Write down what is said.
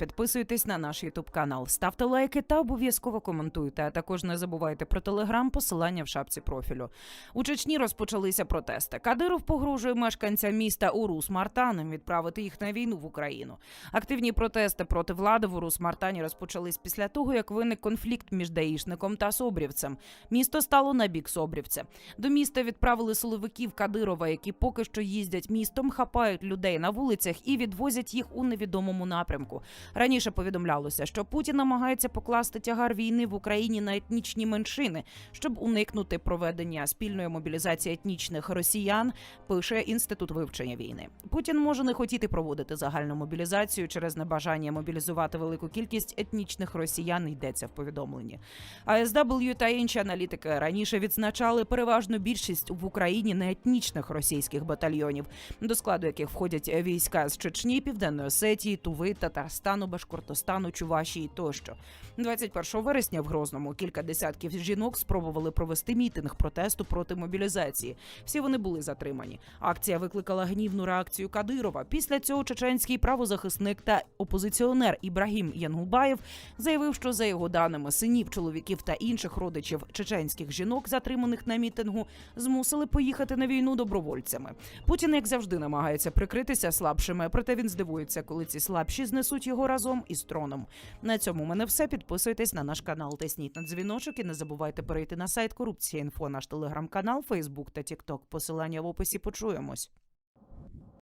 Підписуйтесь на наш Ютуб канал, ставте лайки та обов'язково коментуйте. А також не забувайте про телеграм, посилання в шапці профілю. У Чечні розпочалися протести. Кадиров погрожує мешканцям міста Урус Мартаном відправити їх на війну в Україну. Активні протести проти влади в Урус Мартані розпочались після того, як виник конфлікт між даїшником та Собрівцем. Місто стало на бік Собрівця. До міста відправили силовиків Кадирова, які поки що їздять містом, хапають людей на вулицях і відвозять їх у невідомому напрямку. Раніше повідомлялося, що Путін намагається покласти тягар війни в Україні на етнічні меншини, щоб уникнути проведення спільної мобілізації етнічних росіян. Пише інститут вивчення війни. Путін може не хотіти проводити загальну мобілізацію через небажання мобілізувати велику кількість етнічних росіян. Йдеться в повідомленні. АСW та інші аналітики раніше відзначали переважну більшість в Україні неетнічних російських батальйонів, до складу яких входять війська з Чечні, Південної Осетії, Туви, Татарстану, Башкортостану, Чувашії тощо. 21 вересня в Грозному кілька десятків жінок спробували провести мітинг протесту проти мобілізації. Всі вони були затримані. Акція викликала гнівну реакцію Кадирова. Після цього чеченський правозахисник та опозиціонер Ібрагім Янгулбаєв заявив, що за його даними синів, чоловіків та інших родичів чеченських жінок, затриманих на мітингу, змусили поїхати на війну добровольцями. Путін, як завжди, намагається прикритися слабшими, проте він здивується, коли ці слабші знесуть його разом із троном. На цьому в мене все. Підписуйтесь на наш канал, тисніть на дзвіночок і не забувайте перейти на сайт Корупція Інфо, наш телеграм-канал, Фейсбук та Тікток. Посилання в описі почуємось.